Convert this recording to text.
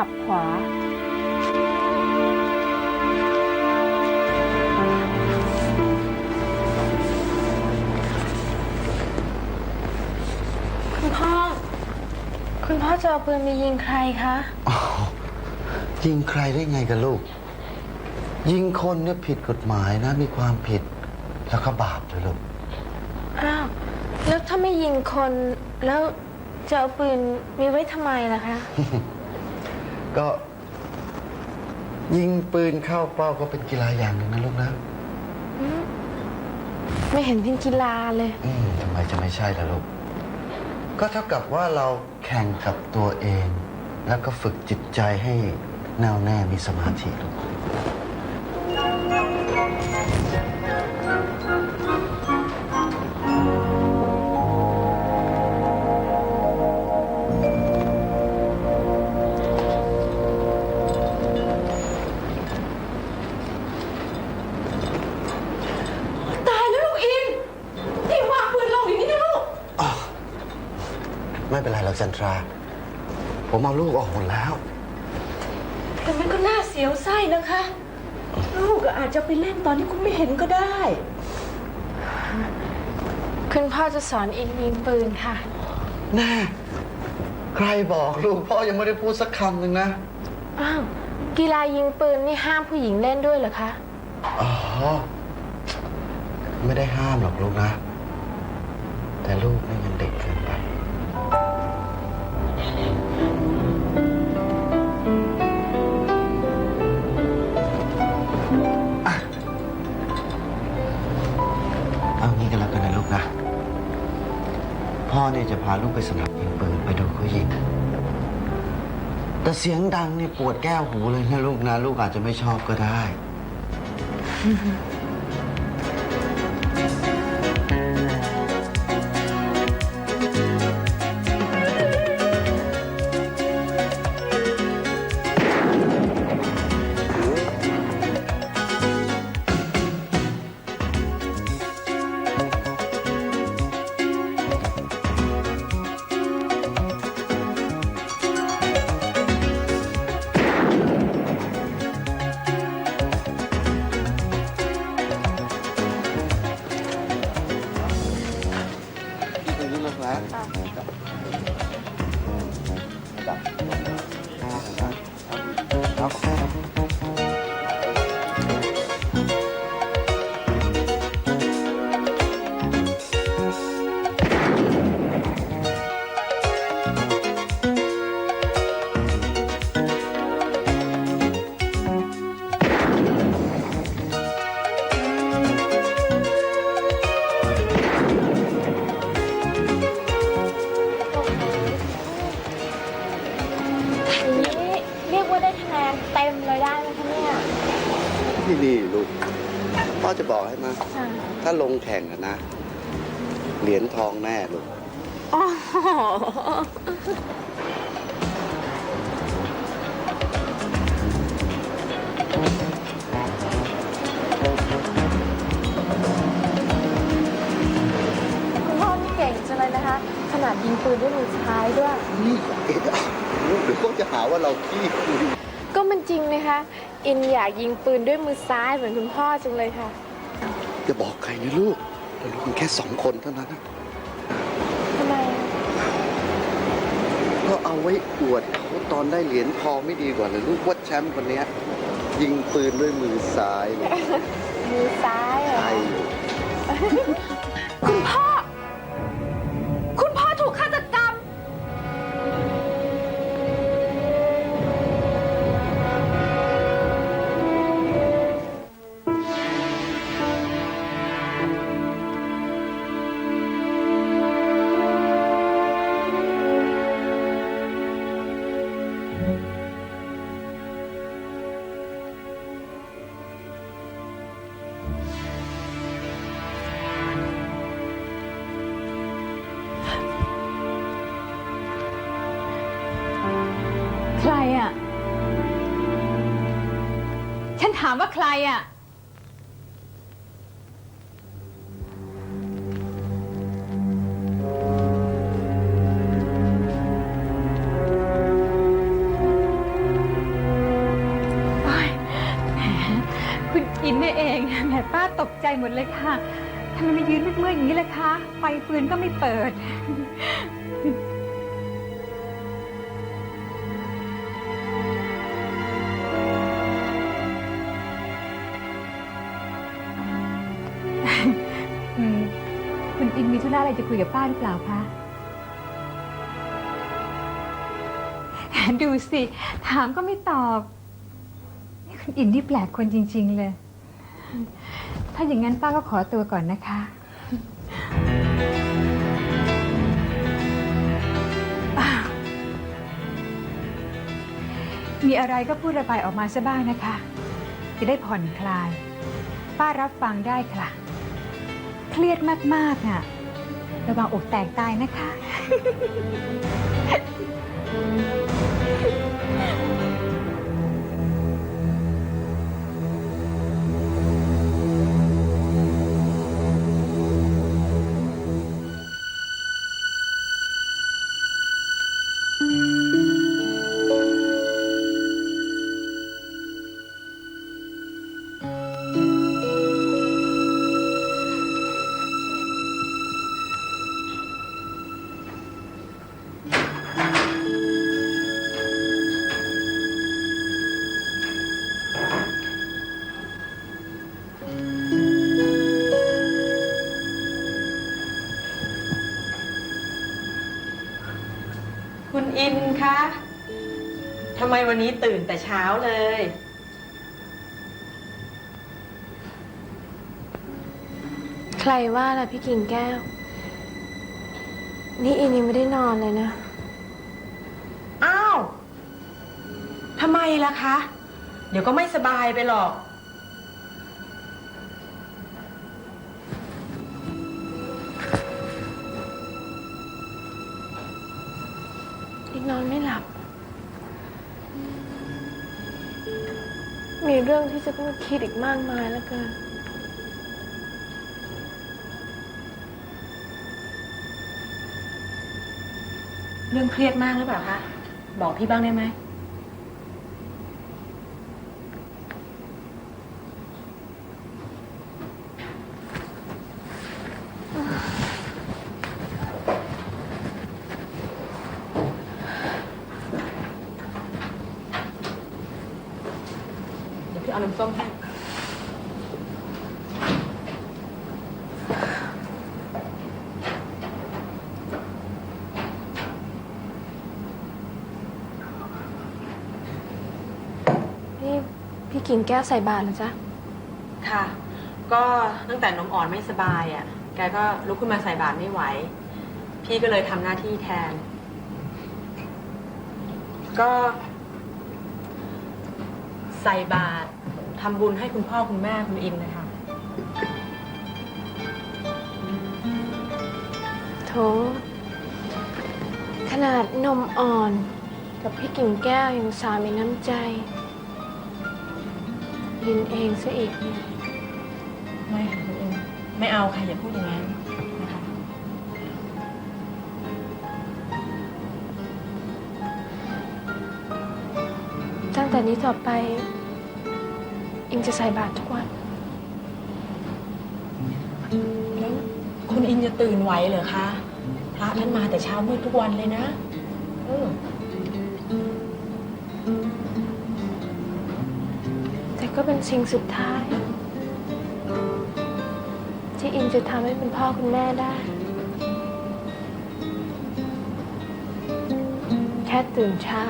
ที่ขมับขวา คุณพ่อ คุณพ่อจะเอาปืนไปยิงใครคะ อ้าวยิงใครได้ไงกันลูก ยิงคนเนี่ยผิดกฎหมายนะ มีความผิดแล้วก็บาปเลยลูก อ้าว แล้วถ้าไม่ยิงคน แล้วจะเอาปืนมีไว้ทำไมล่ะคะ ก็ ยิงปืนเข้าเป้าก็เป็นกีฬาอย่างหนึ่งนะลูกนะ ไม่เห็นเป็นกีฬาเลย อืมทำไมจะไม่ใช่ล่ะลูก ก็เท่ากับว่าเราแข่งกับตัวเอง แล้วก็ฝึกจิตใจให้แน่วแน่มีสมาธิลูก ไม่เป็นไรหรอกจันทรา ผมเอาลูกออกหมดแล้ว แต่มันก็น่าเสียวไส้นะคะ ลูกอาจจะไปเล่นตอนที่คุณไม่เห็นก็ได้ คุณพ่อจะสอนอินยิงปืนค่ะ แน่ ใครบอกลูกพ่อยังไม่ได้พูดสักคำหนึ่งนะ อ้าว กีฬายิงปืนนี่ห้ามผู้หญิงเล่นด้วยเหรอคะ อ๋อ ไม่ได้ห้ามหรอกลูกนะ แต่ลูกนี่ยังเด็กเกินไป อะเอางี้กันแล้วกันนะลูกนะ พ่อเนี่ยจะพาลูกไปสนามยิงปืนไปดูเขายิงแต่เสียงดังเนี่ยปวดแก้วหูเลยนะลูกนะ ลูกอาจจะไม่ชอบก็ได้ อจะบอกให้มาค่ะถ้าลงแข่งอะนะ เหรียญทองแน่ลูกโอ้โหคุณพ่อนี่เก่งจังเลยนะคะ ขนาดยิงปืนด้วยมือซ้ายด้วย นี่เอ๊ะลูกเดี๋ยวเขาจะหาว่าเราขี้คุยก็มันจริงนะคะ อินอยากยิงปืนด้วยมือซ้ายเหมือนคุณพ่อจังเลยค่ะจะบอกใครนะลูกเราลูกมันแค่สองคนเท่านั้นนะทำไมอะก็เอาไว้อวดเขาตอนได้เหรียญทองไม่ดีกว่าเลยลูกว่าแชมป์คนเนี้ยยิงปืนด้วยมือซ้ายเลยมือซ้ายเหรอใช่ ถามว่าใครอะคุณอินนี่เอง แหมป้าตกใจหมดเลยค่ะทำไมมายืนเมื่อยๆอย่างนี้เลยคะ ไฟฟืนก็ไม่เปิด มีธุระอะไรจะคุยกับป้าหรือเปล่าคะดูสิ ถามก็ไม่ตอบ นี่คุณอินที่แปลกคนจริง ๆ เลย ถ้าอย่างนั้นป้าก็ขอตัวก่อนนะคะ มีอะไรก็พูดระบายออกมาซะบ้างนะคะ จะได้ผ่อนคลาย ป้ารับฟังได้ค่ะ เครียดมากๆน่ะ ระวังอกแตกตายนะคะ อินคะทำไมวันนี้ตื่นแต่เช้าเลย ใครว่าล่ะพี่กิ่งแก้ว นี่อินยังไม่ได้นอนเลยนะ อ้าวทำไมล่ะคะ เดี๋ยวก็ไม่สบายไปหรอก อีกนอนไม่หลับ มีเรื่องที่จะต้องคิดอีกมากมายแล้วเกิน เรื่องเครียดมากหรือเปล่าคะ บอกพี่บ้างได้ไหม เดี๋ยวพี่เอาน้ำส้มให้นี่พี่กิ่งแก้วใส่บาตรเหรอจ๊ะ ค่ะ ก็ตั้งแต่นมอ่อนไม่สบายอะ แกก็ลุกขึ้นมาใส่บาตรไม่ไหว พี่ก็เลยทำหน้าที่แทน ก็ ใส่บาตรทำบุญให้คุณพ่อคุณแม่คุณอินนะคะ โถขนาดนมอ่อน กับพี่กิ่งแก้วยังสามีน้ำใจ ยินเองซะอีกเนี่ย ไม่ค่ะคุณอินไม่เอาค่ะอย่าพูดอย่างนั้น ตั้งแต่นี้ต่อไป อิงจะใส่บาตรทุกวัน แล้วคุณอินจะตื่นไหวเหรอคะ พระท่านมาแต่เช้ามืดทุกวันเลยนะเออแต่ก็เป็นสิ่งสุดท้าย ที่อินจะทำให้เป็นพ่อคุณแม่ได้ แค่ตื่นเช้า